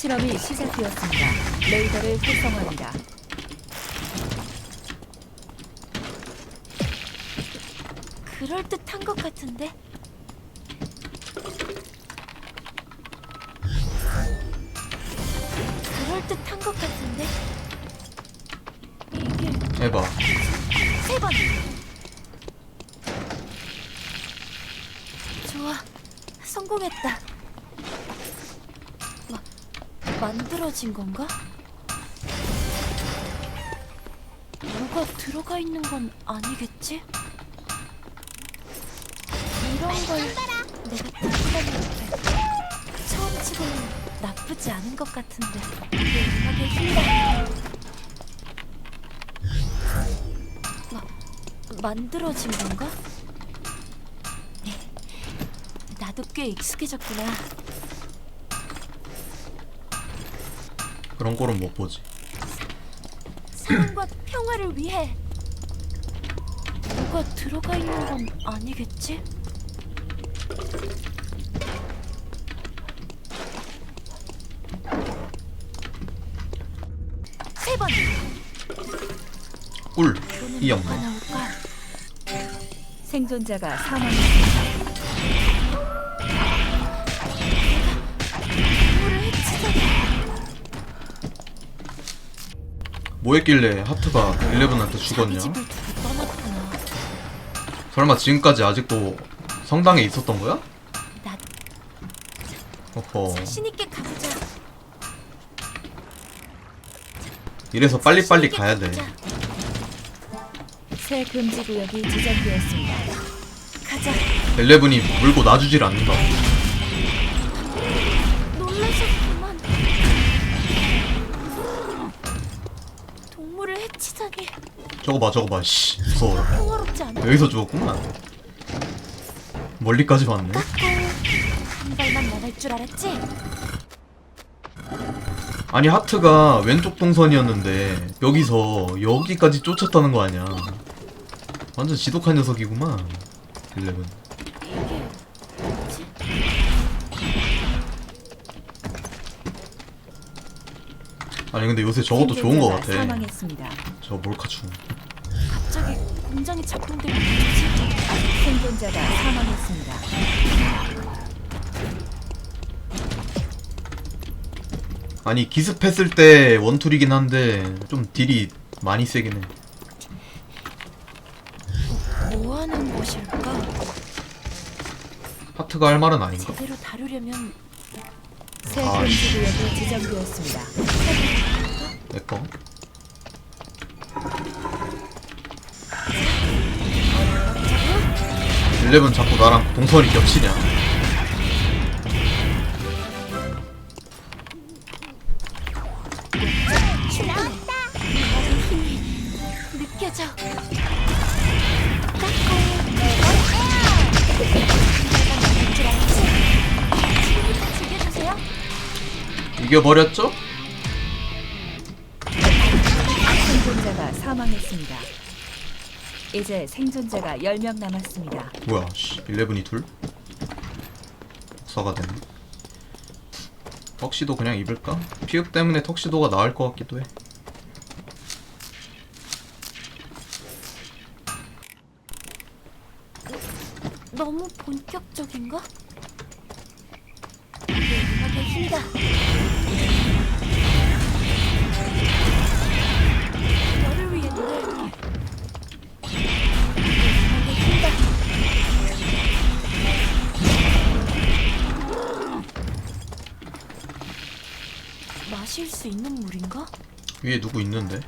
실험이 시작되었습니다. 레이더를 활성화합니다. 그럴 듯한 것 같은데. 그럴 듯한 것 같은데. 이게 해봐. 세 번. 좋아, 성공했다. 마, 만들어진 건가? 뭐가 들어가 있는 건 아니겠지? 이런 걸 내가 탐구하면 처음 치고는 나쁘지 않은 것 같은데 내 음악에 힘다 마, 만들어진 건가? 네, 나도 꽤 익숙해졌구나 그런 거는 못 보지. 사랑과 평화를 위해 뭐가 들어가 있는 건 아니겠지? 세 번. 꿀. 이번엔 이. 나올까? 생존자가 사망했습니다. 뭐 했길래 하트가 11한테 자기 죽었냐? 설마 지금까지 아직도 성당에 있었던 거야? 나 어허. 이래서 빨리빨리 가야 돼. 새 금지 구역이 지정되었습니다. 가자. 11이 물고 놔주질 않는다. 저거 봐, 저거 봐. 씨, 무서워라. 평화롭지 않아. 여기서 죽었구만. 멀리까지 알았지? 아니 하트가 왼쪽 동선이었는데 여기서 여기까지 쫓았다는 거 아니야. 완전 지독한 녀석이구만. 11. 이게 뭐지? 아니 근데 요새 저것도 좋은 거 같아. 사망했습니다. 저 몰카충. 갑자기 공장이 작동되면 뭐지? 생존자가 사망했습니다. 아니 기습했을 때 원툴이긴 한데 좀 딜이 많이 세긴 해. 뭐 하는 곳일까? 하트가 할 말은 아닌가? 제대로 다루려면 새 아, 금지 씨. 구역이 지정되었습니다. 내꺼. 일레븐 자꾸 나랑 동선이 겹치냐? 이겨버렸죠? 이제 생존자가 10명 남았습니다. 뭐야, 씨, 11이 둘? 사가 되네. 턱시도 그냥 입을까? 피읍 때문에 턱시도가 나을 것 같기도 해. 너무 본격적인가? 마실 수 있는 물인가? 위에 누구 있는데?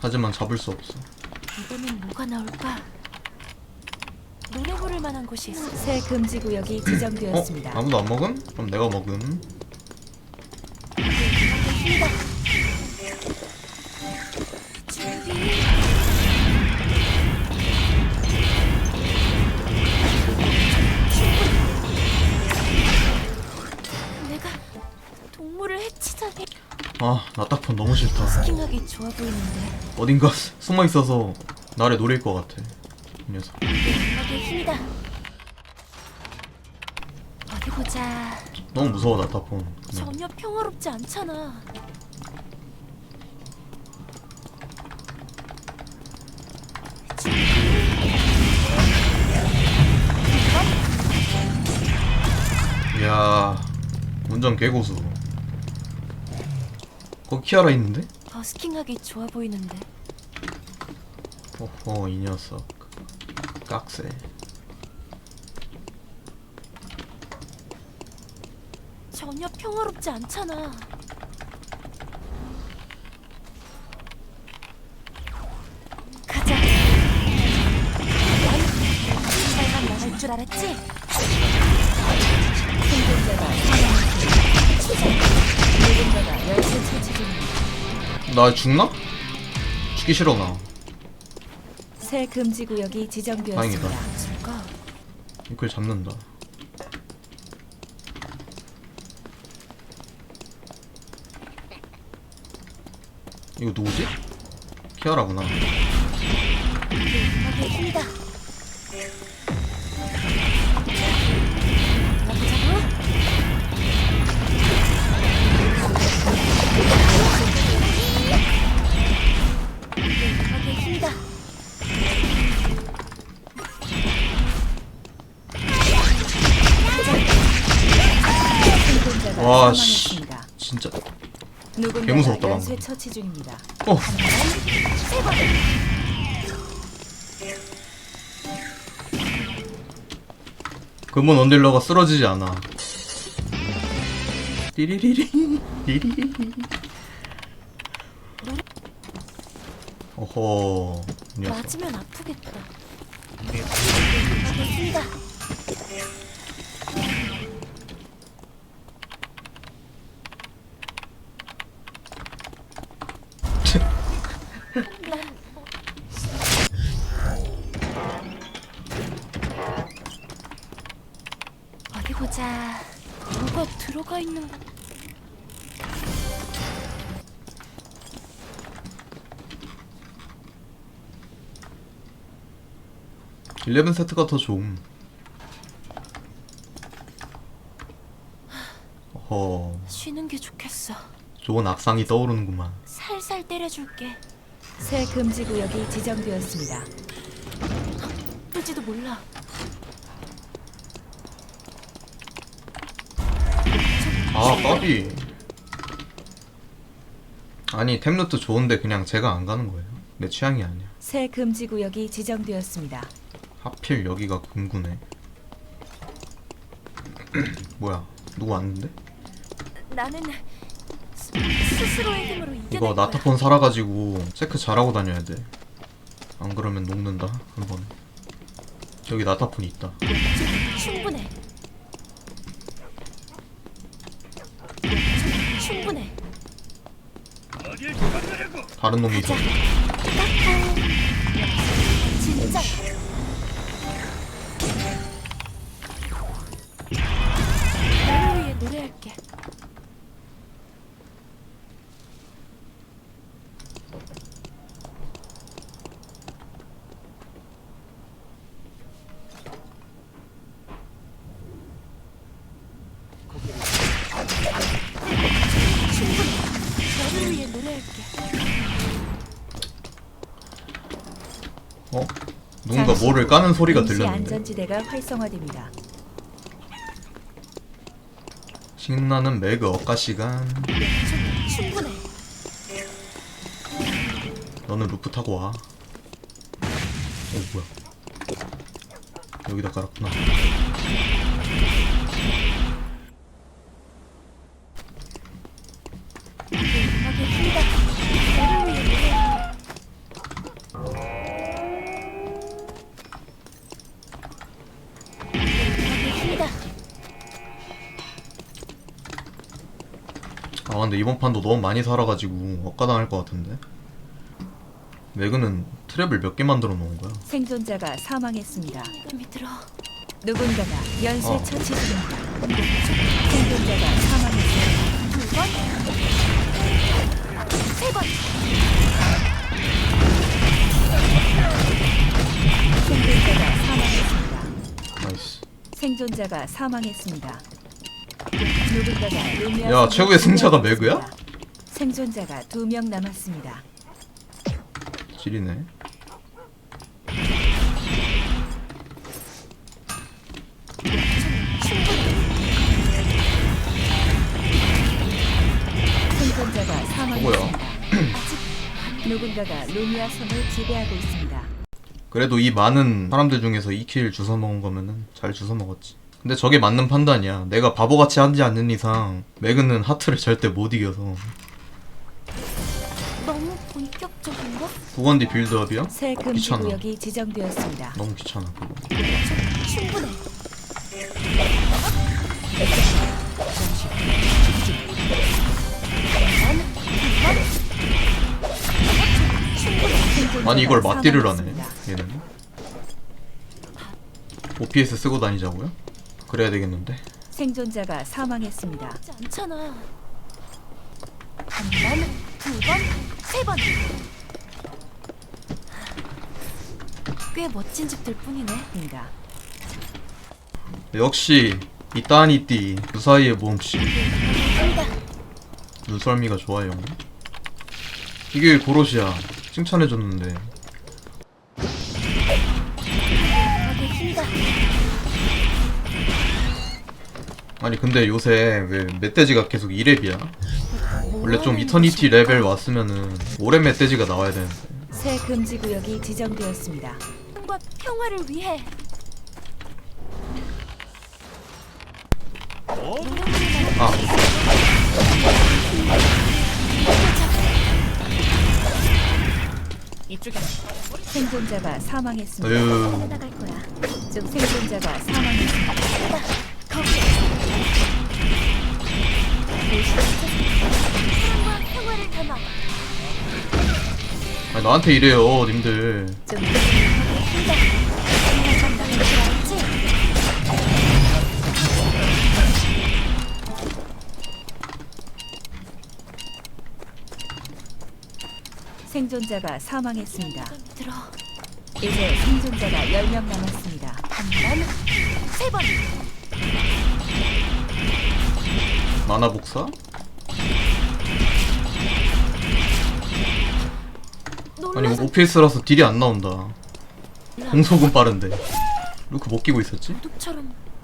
하지만 잡을 수 없어. 이번엔 뭐가 나올까? 노래 부를 만한 곳이 있어. 새 금지 구역이 어? 지정되었습니다. 아무도 안 먹음? 그럼 내가 먹음 아 나딱폰 너무 싫다 스킹하기 좋아 보이는데 어딘가 숨어 있어서 나를 노릴 것 같아 이 녀석 음악의 힘이다. 어디 보자. 너무 무서워 나타폰 그냥 전혀 평화롭지 않잖아. 이야 운전 개고수 거기 키아라 있는데? 버스킹하기 좋아 보이는데 어허 이 녀석 깍세 전혀 평화롭지 않잖아. 나 죽나? 죽기 싫어 나 새 금지 구역이 지정되었습니다. 다행이다. 이걸 잡는다 이거 누구지? 키아라구나 개 무서웠다, 열쇠 방금. 처치 중입니다. 어 금은 언딜러가 쓰러지지 않아 띠리리리 띠리리리 어허 이 녀석 맞으면 아프겠다. 음악의 힘이다. 11 세트가 더 좋음. 어. 쉬는 게 좋겠어. 좋은 악상이 떠오르는구만. 살살 때려줄게. 새 금지 구역이 지정되었습니다. 뜰지도 몰라. 아, 까비. 아니, 템루트 좋은데 그냥 제가 안 가는 거예요. 내 취향이 아니야. 새 금지 구역이 지정되었습니다. 하필 여기가 금구네 뭐야 누구 왔는데? 나는 스, 스스로의 힘으로 이겨낼 이거 거야. 나타폰 살아가지고 체크 잘하고 다녀야 돼 안 그러면 녹는다 한 번 여기 나타폰이 있다 충분해. 충분해. 다른 놈이 있어 가자. 진짜. 너를 위해 노래할게. 어? 누군가 잠시 뭐를 후 까는 소리가 임시 들렸는데 안전지대가 활성화됩니다. 신나는 매그 억가 시간 충분해. 너는 루프 타고 와. 어 뭐야? 여기다 깔았구나. 아 근데 이번 판도 너무 많이 살아가지고 억가당할 것 같은데 매그는 트랩을 몇 개 만들어 놓은 거야 생존자가 사망했습니다. 믿들어. 누군가가 연쇄 어. 처치 중입니다. 생존자가 사망했습니다. 두 번, 세 번. 생존자가 사망했습니다. 나이스 생존자가 사망했습니다. 야, 최고의 승자가 지배하고 매그야? 생존자가 두 명 남았습니다. 지리네 생존자가 사망했습니다. 누군가가 루미아 섬을 지배하고 있습니다. 그래도 이 많은 사람들 중에서 2킬 주워 먹은 거면은 잘 주워 먹었지 근데 저게 맞는 판단이야 내가 바보같이 하지 않는 이상 매그는 하트를 절대 못 이겨서 너무 본격적인가? 구건디 빌드업이야? 새 금지 귀찮아. 구역이 지정되었습니다. 너무 귀찮아 그거 충분해. 아니 이걸 맞디를 하네. 얘는 OPS 쓰고 다니자고요? 그래야 되겠는데 생존자가 사망했습니다. 않잖아. 한 번, 두 번, 세 번. 꽤 멋진 집들 뿐이네. 입니다. 역시 이따니띠 무사히의 모험씨 힘이다. 눈썰미가 좋아요 이게 고로시야 칭찬해줬는데 아니 근데 요새 왜 멧돼지가 계속 2렙이야? 원래 좀 이터니티 레벨 왔으면은 오래 멧돼지가 나와야 되는데 새 금지 구역이 지정되었습니다. 과 평화를 위해. 아 생존자가 사망했습니다. 나갈 거야. 즉 생존자가 사망했습니다. 아. 나한테 이래요 님들? 생존자가 사망했습니다. 들어. 이제 생존자가 10명 남았습니다. 한 번, 세 번. 만화 복사? 아니 OPS라서 딜이 안 나온다 공속은 빠른데 루크 못 끼고 있었지?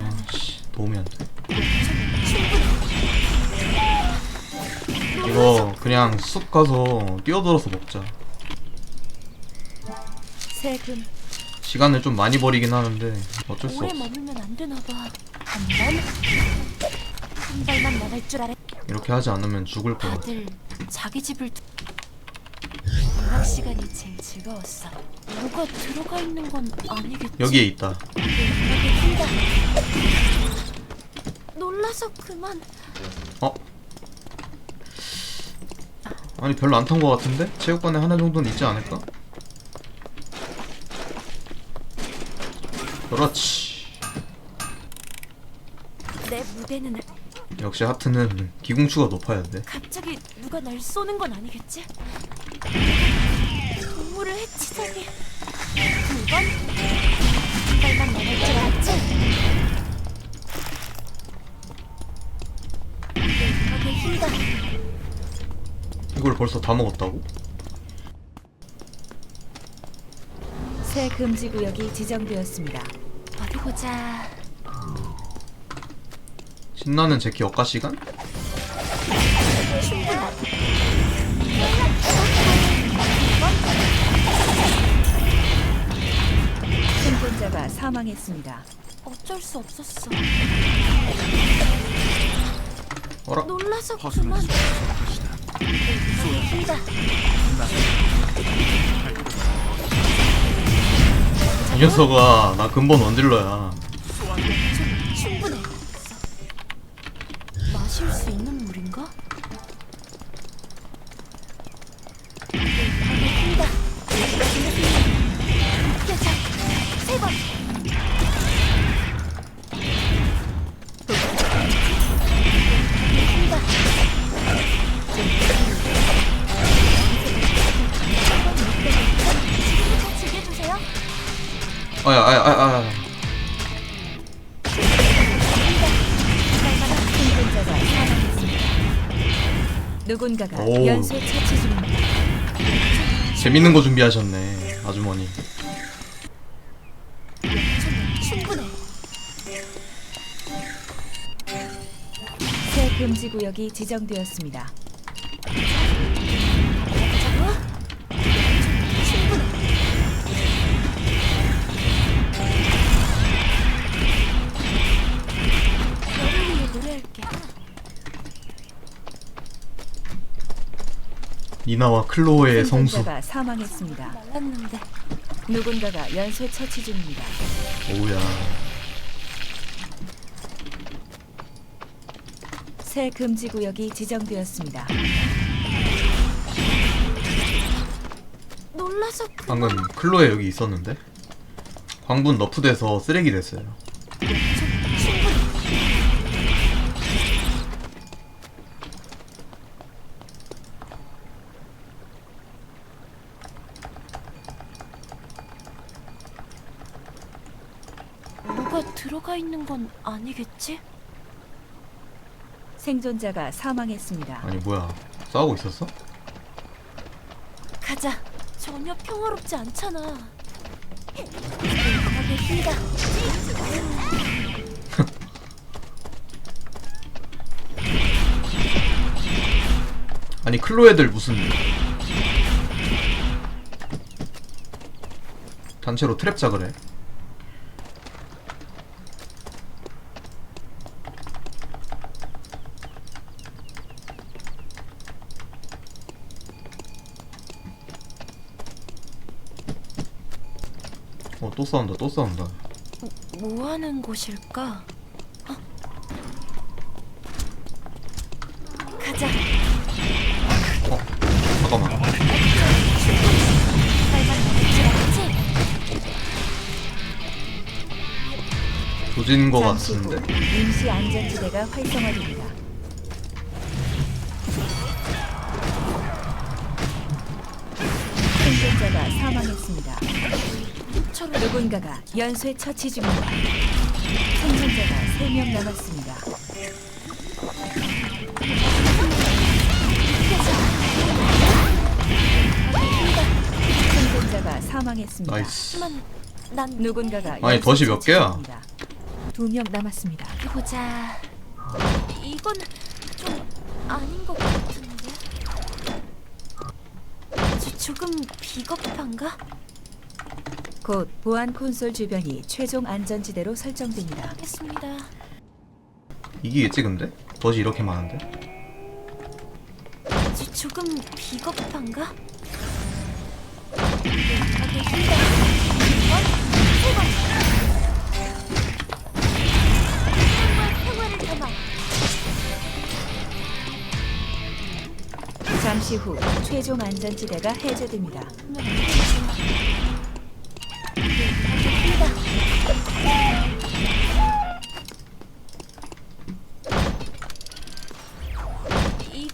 아씨 도움이 안돼 충분해. 이거 그냥 쑥 가서 뛰어들어서 먹자 새금 시간을 좀 많이 버리긴 하는데 어쩔 수 오래 없어 머물면 안 되나 봐. 한 번, 한 발만 나갈 줄 알아. 이렇게 하지 않으면 죽을 거야 다들 자기 집을 두... 방학 시간이 제일 즐거웠어. 누가 들어가 있는 건 아니겠지? 여기에 있다. 놀라서 그만. 어? 아니 별로 안 탄 거 같은데? 체육관에 하나 정도는 있지 않을까? 그렇지 내 무대는 역시 하트는 기공추가 높아야 돼 갑자기 누가 날 쏘는 건 아니겠지? 동물을 해치다니. 한 발만 나갈 줄 알았지? 여기 힘다. 이걸 벌써 다 먹었다고? 새 금지 구역이 지정되었습니다. 어디 보자. 신나는 제키 억가 시간? 생존자가 사망했습니다. 어쩔 수 없었어. 어라? 놀라서 그만. 힘다. 이 녀석아 나 근본 원딜러야 아야 아야 아야 아야 누군가가 연쇄 처치 중입니다. 재밌는 거 준비하셨네, 아주머니. 충분해. 새 금지 구역이 지정되었습니다. 니나와 클로에의 성수 생존자가 사망했습니다. 말랐는데 누군가가 연쇄 처치 중입니다. 오우야 새 금지 구역이 지정되었습니다. 놀라서 방금 클로에 여기 있었는데 광분 너프돼서 쓰레기 됐어요 충분해. 뭐가 들어가 있는 건 아니겠지? 생존자가 사망했습니다. 아니 뭐야 싸우고 있었어? 가자. 전혀 평화롭지 않잖아. 강하게 힘다. 아니 클로 애들 무슨 단체로 트랩 작을 해? 싸운다 또 싸운다 뭐 하는 곳일까? 어? 가자. 어 잠깐만 빨간 조진 거 잠시 후 같은데 임시 안전지대가 활성화됩니다. 생존자가 사망했습니다. 처럼 누군가가 연쇄 처치 중입니다. 생존자가 3명 남았습니다. 생존자가 사망했습니다. 나이스 하지만 난 누군가가 아니, 덫이 몇 개야? 두명 남았습니다. 해보자. 이건 좀 아닌 것 같은데. 조- 조금 비겁한가? 곧 보안 콘솔 주변이 최종 안전지대로 설정됩니다. 하겠습니다. 이기겠지 근데? 덫이 이렇게 많은데? 조- 조금 비겁한가? 평화를 담아. 잠시 후 최종 안전지대가 해제됩니다.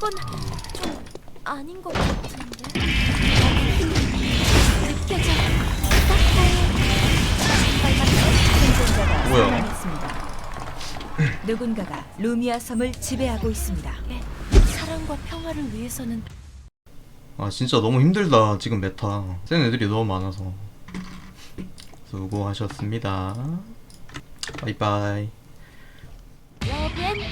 이건 좀 아닌 것 같은데. 느껴져. 뭐야? 사망했습니다. 누군가가 루미아 섬을 지배하고 있습니다. 빛. 사랑과 평화를 위해서는 아 진짜 너무 힘들다 지금 메타 센 애들이 너무 많아서 수고하셨습니다 바이바이 러브 앤.